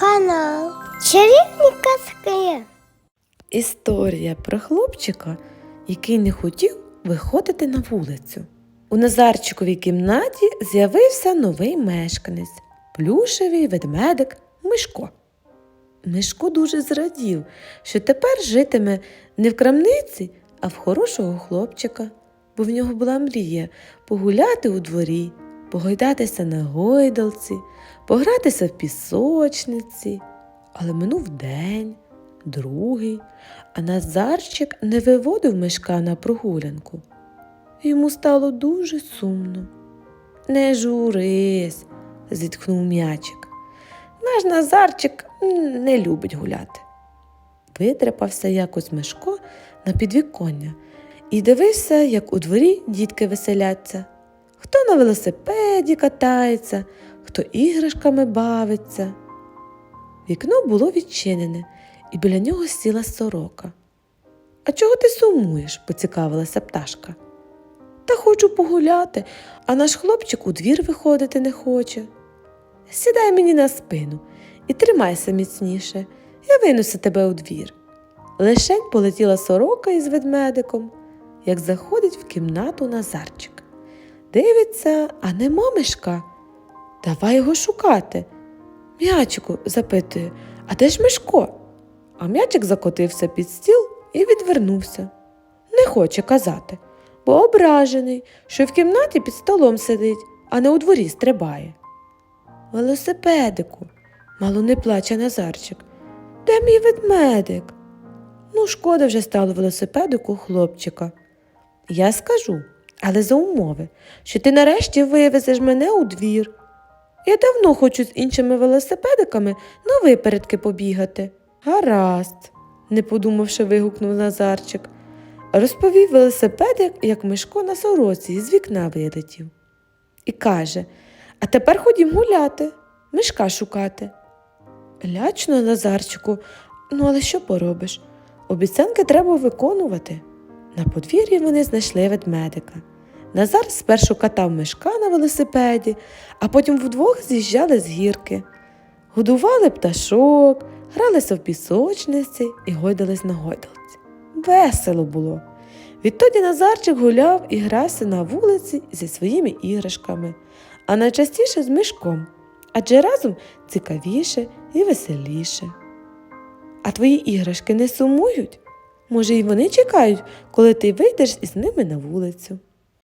Канал Чарівні казки. Історія про хлопчика, який не хотів виходити на вулицю. У Назарчиковій кімнаті з'явився новий мешканець плюшевий ведмедик Мишко. Мишко дуже зрадів, що тепер житиме не в крамниці, а в хорошого хлопчика, бо в нього була мрія погуляти у дворі, погойдатися на гойдалці, погратися в пісочниці. Але минув день, другий, а Назарчик не виводив мишка на прогулянку. Йому стало дуже сумно. Не журись, зітхнув м'ячик. Наш Назарчик не любить гуляти. Витрепався якось Мишко на підвіконня і дивився, як у дворі дітки веселяться. Хто на велосипеді катається, хто іграшками бавиться. Вікно було відчинене, і біля нього сіла сорока. А чого ти сумуєш? поцікавилася пташка. Та хочу погуляти, а наш хлопчик у двір виходити не хоче. Сідай мені на спину і тримайся міцніше, я винесу тебе у двір. Лишень полетіла сорока із ведмедиком, як заходить в кімнату Назарчик. Дивиться, а нема мишка. Давай його шукати. М'ячику, запитує, а де ж Мишко? А м'ячик закотився під стіл і відвернувся. Не хоче казати, бо ображений, що в кімнаті під столом сидить, а не у дворі стрибає. Велосипедику, мало не плаче Назарчик. Де мій ведмедик? Ну, шкода вже стало велосипедику хлопчика. Я скажу, але за умови, що ти нарешті вивезеш мене у двір. Я давно хочу з іншими велосипедиками на випередки побігати. Гаразд, не подумавши, вигукнув Назарчик. Розповів велосипедик, як Мишко на сороці з вікна вилетів. І каже: А тепер ходім гуляти, мишка шукати. Лячно, Назарчику, ну але що поробиш? Обіцянки треба виконувати. На подвір'ї вони знайшли ведмедика. Назар спершу катав мишка на велосипеді, а потім вдвох з'їжджали з гірки. Годували пташок, гралися в пісочниці і гойдались на гойдалці. Весело було. Відтоді Назарчик гуляв і грався на вулиці зі своїми іграшками, а найчастіше з мишком, адже разом цікавіше і веселіше. А твої іграшки не сумують? Може, і вони чекають, коли ти вийдеш із ними на вулицю.